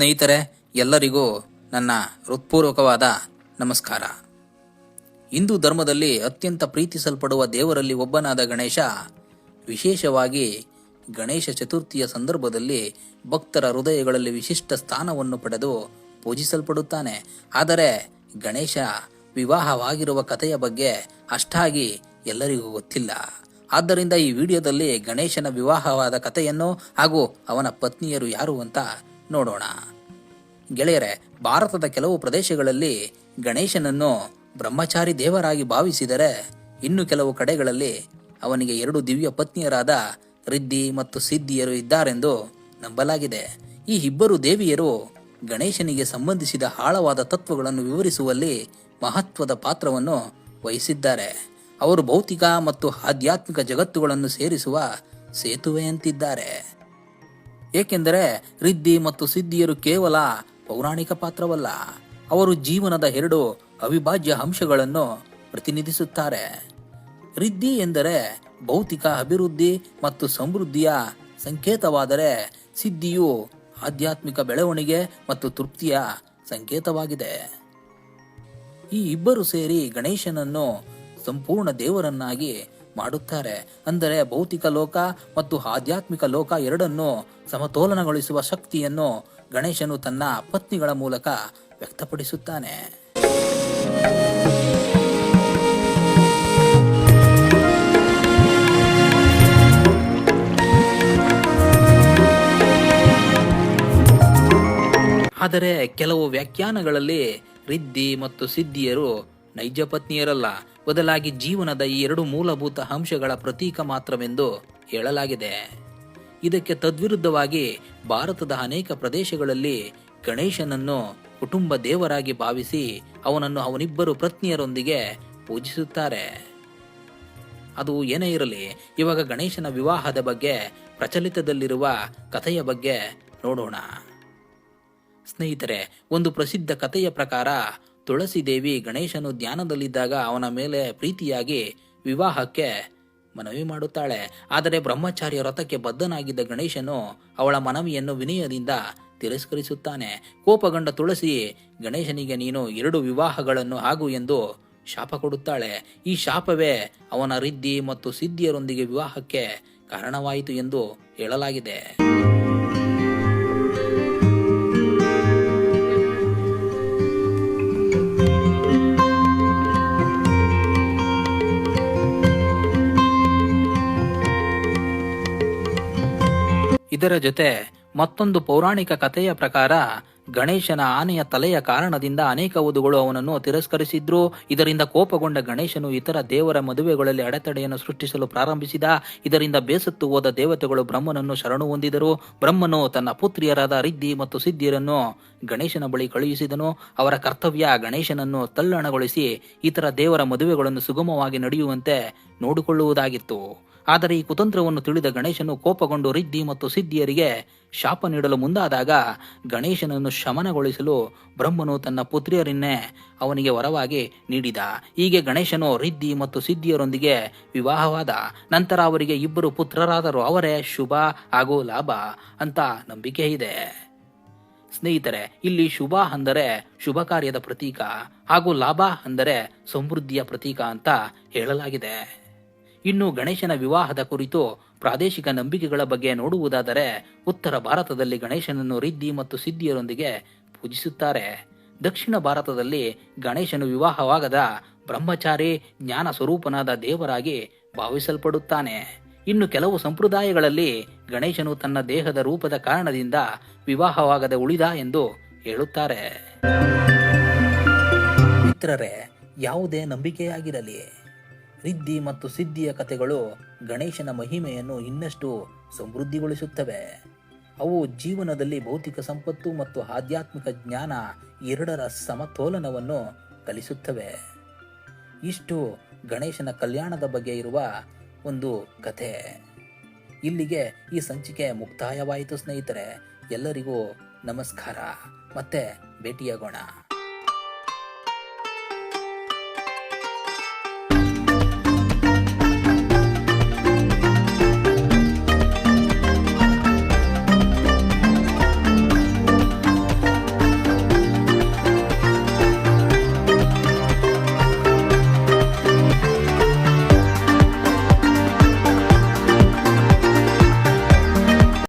ಸ್ನೇಹಿತರೆ, ಎಲ್ಲರಿಗೂ ನನ್ನ ಹೃತ್ಪೂರ್ವಕವಾದ ನಮಸ್ಕಾರ. ಹಿಂದೂ ಧರ್ಮದಲ್ಲಿ ಅತ್ಯಂತ ಪ್ರೀತಿಸಲ್ಪಡುವ ದೇವರಲ್ಲಿ ಒಬ್ಬನಾದ ಗಣೇಶ, ವಿಶೇಷವಾಗಿ ಗಣೇಶ ಚತುರ್ಥಿಯ ಸಂದರ್ಭದಲ್ಲಿ ಭಕ್ತರ ಹೃದಯಗಳಲ್ಲಿ ವಿಶಿಷ್ಟ ಸ್ಥಾನವನ್ನು ಪಡೆದು ಪೂಜಿಸಲ್ಪಡುತ್ತಾನೆ. ಆದರೆ ಗಣೇಶ ವಿವಾಹವಾಗಿರುವ ಕಥೆಯ ಬಗ್ಗೆ ಅಷ್ಟಾಗಿ ಎಲ್ಲರಿಗೂ ಗೊತ್ತಿಲ್ಲ. ಆದ್ದರಿಂದ ಈ ವಿಡಿಯೋದಲ್ಲಿ ಗಣೇಶನ ವಿವಾಹವಾದ ಕಥೆಯನ್ನು ಹಾಗೂ ಅವನ ಪತ್ನಿಯರು ಯಾರು ಅಂತ ನೋಡೋಣ. ಗೆಳೆಯರೆ, ಭಾರತದ ಕೆಲವು ಪ್ರದೇಶಗಳಲ್ಲಿ ಗಣೇಶನನ್ನು ಬ್ರಹ್ಮಚಾರಿ ದೇವರಾಗಿ ಭಾವಿಸಿದರೆ ಇನ್ನು ಕೆಲವು ಕಡೆಗಳಲ್ಲಿ ಅವನಿಗೆ ಎರಡು ದಿವ್ಯ ಪತ್ನಿಯರಾದ ರಿದ್ದಿ ಮತ್ತು ಸಿದ್ಧಿಯರು ಇದ್ದಾರೆಂದು ನಂಬಲಾಗಿದೆ. ಈ ಇಬ್ಬರು ದೇವಿಯರು ಗಣೇಶನಿಗೆ ಸಂಬಂಧಿಸಿದ ಆಳವಾದ ತತ್ವಗಳನ್ನು ವಿವರಿಸುವಲ್ಲಿ ಮಹತ್ವದ ಪಾತ್ರವನ್ನು ವಹಿಸಿದ್ದಾರೆ. ಅವರು ಭೌತಿಕ ಮತ್ತು ಆಧ್ಯಾತ್ಮಿಕ ಜಗತ್ತುಗಳನ್ನು ಸೇರಿಸುವ ಸೇತುವೆಯಂತಿದ್ದಾರೆ ಏಕೆಂದರೆ ರಿದ್ದಿ ಮತ್ತು ಸಿದ್ಧಿಯರು ಕೇವಲ ಪೌರಾಣಿಕ ಪಾತ್ರವಲ್ಲ, ಅವರು ಜೀವನದ ಎರಡು ಅವಿಭಾಜ್ಯ ಅಂಶಗಳನ್ನು ಪ್ರತಿನಿಧಿಸುತ್ತಾರೆ. ರಿದ್ದಿ ಎಂದರೆ ಭೌತಿಕ ಅಭಿವೃದ್ಧಿ ಮತ್ತು ಸಮೃದ್ಧಿಯ ಸಂಕೇತವಾದರೆ ಸಿದ್ಧಿಯು ಆಧ್ಯಾತ್ಮಿಕ ಬೆಳವಣಿಗೆ ಮತ್ತು ತೃಪ್ತಿಯ ಸಂಕೇತವಾಗಿದೆ. ಈ ಇಬ್ಬರು ಸೇರಿ ಗಣೇಶನನ್ನು ಸಂಪೂರ್ಣ ದೇವರನ್ನಾಗಿ ಮಾಡುತ್ತಾರೆ. ಅಂದರೆ ಭೌತಿಕ ಲೋಕ ಮತ್ತು ಆಧ್ಯಾತ್ಮಿಕ ಲೋಕ ಎರಡನ್ನು ಸಮತೋಲನಗೊಳಿಸುವ ಶಕ್ತಿಯನ್ನು ಗಣೇಶನು ತನ್ನ ಪತ್ನಿಗಳ ಮೂಲಕ ವ್ಯಕ್ತಪಡಿಸುತ್ತಾನೆ. ಆದರೆ ಕೆಲವು ವ್ಯಾಖ್ಯಾನಗಳಲ್ಲಿ ರಿದ್ಧಿ ಮತ್ತು ಸಿದ್ಧಿಯರು ನೈಜ ಪತ್ನಿಯರಲ್ಲ. ಬದಲಾಗಿ ಜೀವನದ ಈ ಎರಡು ಮೂಲಭೂತ ಅಂಶಗಳ ಪ್ರತೀಕ ಮಾತ್ರವೆಂದು ಹೇಳಲಾಗಿದೆ. ಇದಕ್ಕೆ ತದ್ವಿರುದ್ಧವಾಗಿ ಭಾರತದ ಅನೇಕ ಪ್ರದೇಶಗಳಲ್ಲಿ ಗಣೇಶನನ್ನು ಕುಟುಂಬ ದೇವರಾಗಿ ಭಾವಿಸಿ ಅವನನ್ನು ಅವನಿಬ್ಬರು ಪತ್ನಿಯರೊಂದಿಗೆ ಪೂಜಿಸುತ್ತಾರೆ. ಅದು ಏನೇ ಇರಲಿ, ಇವಾಗ ಗಣೇಶನ ವಿವಾಹದ ಬಗ್ಗೆ ಪ್ರಚಲಿತದಲ್ಲಿರುವ ಕಥೆಯ ಬಗ್ಗೆ ನೋಡೋಣ. ಸ್ನೇಹಿತರೆ, ಒಂದು ಪ್ರಸಿದ್ಧ ಕಥೆಯ ಪ್ರಕಾರ ತುಳಸಿ ದೇವಿ ಗಣೇಶನು ಧ್ಯಾನದಲ್ಲಿದ್ದಾಗ ಅವನ ಮೇಲೆ ಪ್ರೀತಿಯಾಗಿ ವಿವಾಹಕ್ಕೆ ಮನವಿ ಮಾಡುತ್ತಾಳೆ. ಆದರೆ ಬ್ರಹ್ಮಚಾರ್ಯ ವ್ರತಕ್ಕೆ ಬದ್ಧನಾಗಿದ್ದ ಗಣೇಶನು ಅವಳ ಮನವಿಯನ್ನು ವಿನಯದಿಂದ ತಿರಸ್ಕರಿಸುತ್ತಾನೆ. ಕೋಪಗೊಂಡ ತುಳಸಿ, ಗಣೇಶನಿಗೆ ನೀನು ಎರಡು ವಿವಾಹಗಳನ್ನು ಆಗು ಎಂದು ಶಾಪ ಕೊಡುತ್ತಾಳೆ. ಈ ಶಾಪವೇ ಅವನ ರಿದ್ಧಿ ಮತ್ತು ಸಿದ್ಧಿಯರೊಂದಿಗೆ ವಿವಾಹಕ್ಕೆ ಕಾರಣವಾಯಿತು ಎಂದು ಹೇಳಲಾಗಿದೆ. ಇದರ ಜೊತೆ ಮತ್ತೊಂದು ಪೌರಾಣಿಕ ಕಥೆಯ ಪ್ರಕಾರ ಗಣೇಶನ ಆನೆಯ ತಲೆಯ ಕಾರಣದಿಂದ ಅನೇಕ ವಧುಗಳು ಅವನನ್ನು ತಿರಸ್ಕರಿಸಿದ್ರು. ಇದರಿಂದ ಕೋಪಗೊಂಡ ಗಣೇಶನು ಇತರ ದೇವರ ಮದುವೆಗಳಲ್ಲಿ ಅಡೆತಡೆಯನ್ನು ಸೃಷ್ಟಿಸಲು ಪ್ರಾರಂಭಿಸಿದ. ಇದರಿಂದ ಬೇಸತ್ತು ಹೋದ ದೇವತೆಗಳು ಬ್ರಹ್ಮನನ್ನು ಶರಣು ಹೊಂದಿದರು. ಬ್ರಹ್ಮನು ತನ್ನ ಪುತ್ರಿಯರಾದ ರಿದ್ದಿ ಮತ್ತು ಸಿದ್ಧಿಯರನ್ನು ಗಣೇಶನ ಬಳಿ ಕಳುಹಿಸಿದನು. ಅವರ ಕರ್ತವ್ಯ ಗಣೇಶನನ್ನು ತಲ್ಲಣಗೊಳಿಸಿ ಇತರ ದೇವರ ಮದುವೆಗಳನ್ನು ಸುಗಮವಾಗಿ ನಡೆಯುವಂತೆ ನೋಡಿಕೊಳ್ಳುವುದಾಗಿತ್ತು. ಆದರೆ ಈ ಕುತಂತ್ರವನ್ನು ತಿಳಿದ ಗಣೇಶನು ಕೋಪಗೊಂಡು ರಿದ್ದಿ ಮತ್ತು ಸಿದ್ಧಿಯರಿಗೆ ಶಾಪ ನೀಡಲು ಮುಂದಾದಾಗ ಗಣೇಶನನ್ನು ಶಮನಗೊಳಿಸಲು ಬ್ರಹ್ಮನು ತನ್ನ ಪುತ್ರಿಯರನ್ನೇ ಅವನಿಗೆ ವರವಾಗಿ ನೀಡಿದ. ಹೀಗೆ ಗಣೇಶನು ರಿದ್ದಿ ಮತ್ತು ಸಿದ್ಧಿಯರೊಂದಿಗೆ ವಿವಾಹವಾದ. ನಂತರ ಅವರಿಗೆ ಇಬ್ಬರು ಪುತ್ರರಾದರು. ಅವರೇ ಶುಭ ಹಾಗೂ ಲಾಭ ಅಂತ ನಂಬಿಕೆ ಇದೆ ಸ್ನೇಹಿತರೆ, ಇಲ್ಲಿ ಶುಭ ಅಂದರೆ ಶುಭ ಕಾರ್ಯದ ಪ್ರತೀಕ ಹಾಗೂ ಲಾಭ ಅಂದರೆ ಸಮೃದ್ಧಿಯ ಪ್ರತೀಕ ಅಂತ ಹೇಳಲಾಗಿದೆ. ಇನ್ನು ಗಣೇಶನ ವಿವಾಹದ ಕುರಿತು ಪ್ರಾದೇಶಿಕ ನಂಬಿಕೆಗಳ ಬಗ್ಗೆ ನೋಡುವುದಾದರೆ ಉತ್ತರ ಭಾರತದಲ್ಲಿ ಗಣೇಶನನ್ನು ರಿದ್ದಿ ಮತ್ತು ಸಿದ್ಧಿಯರೊಂದಿಗೆ ಪೂಜಿಸುತ್ತಾರೆ. ದಕ್ಷಿಣ ಭಾರತದಲ್ಲಿ ಗಣೇಶನು ವಿವಾಹವಾಗದ ಬ್ರಹ್ಮಚಾರಿ ಜ್ಞಾನ ಸ್ವರೂಪನಾದ ದೇವರಾಗಿ ಭಾವಿಸಲ್ಪಡುತ್ತಾನೆ. ಇನ್ನು ಕೆಲವು ಸಂಪ್ರದಾಯಗಳಲ್ಲಿ ಗಣೇಶನು ತನ್ನ ದೇಹದ ರೂಪದ ಕಾರಣದಿಂದ ವಿವಾಹವಾಗದೆ ಉಳಿದ ಎಂದು ಹೇಳುತ್ತಾರೆ. ಮಿತ್ರರೇ, ಯಾವುದೇ ನಂಬಿಕೆಯಾಗಿರಲಿ. ರಿದ್ದಿ ಮತ್ತು ಸಿದ್ಧಿಯ ಕಥೆಗಳು ಗಣೇಶನ ಮಹಿಮೆಯನ್ನು ಇನ್ನಷ್ಟು ಸಮೃದ್ಧಿಗೊಳಿಸುತ್ತವೆ. ಅವು ಜೀವನದಲ್ಲಿ ಭೌತಿಕ ಸಂಪತ್ತು ಮತ್ತು ಆಧ್ಯಾತ್ಮಿಕ ಜ್ಞಾನ ಎರಡರ ಸಮತೋಲನವನ್ನು ಕಲಿಸುತ್ತವೆ. ಇಷ್ಟು ಗಣೇಶನ ಕಲ್ಯಾಣದ ಬಗ್ಗೆ ಇರುವ ಒಂದು ಕಥೆ. ಇಲ್ಲಿಗೆ ಈ ಸಂಚಿಕೆ ಮುಕ್ತಾಯವಾಯಿತು ಸ್ನೇಹಿತರೆ. ಎಲ್ಲರಿಗೂ ನಮಸ್ಕಾರ. ಮತ್ತೆ ಭೇಟಿಯಾಗೋಣ.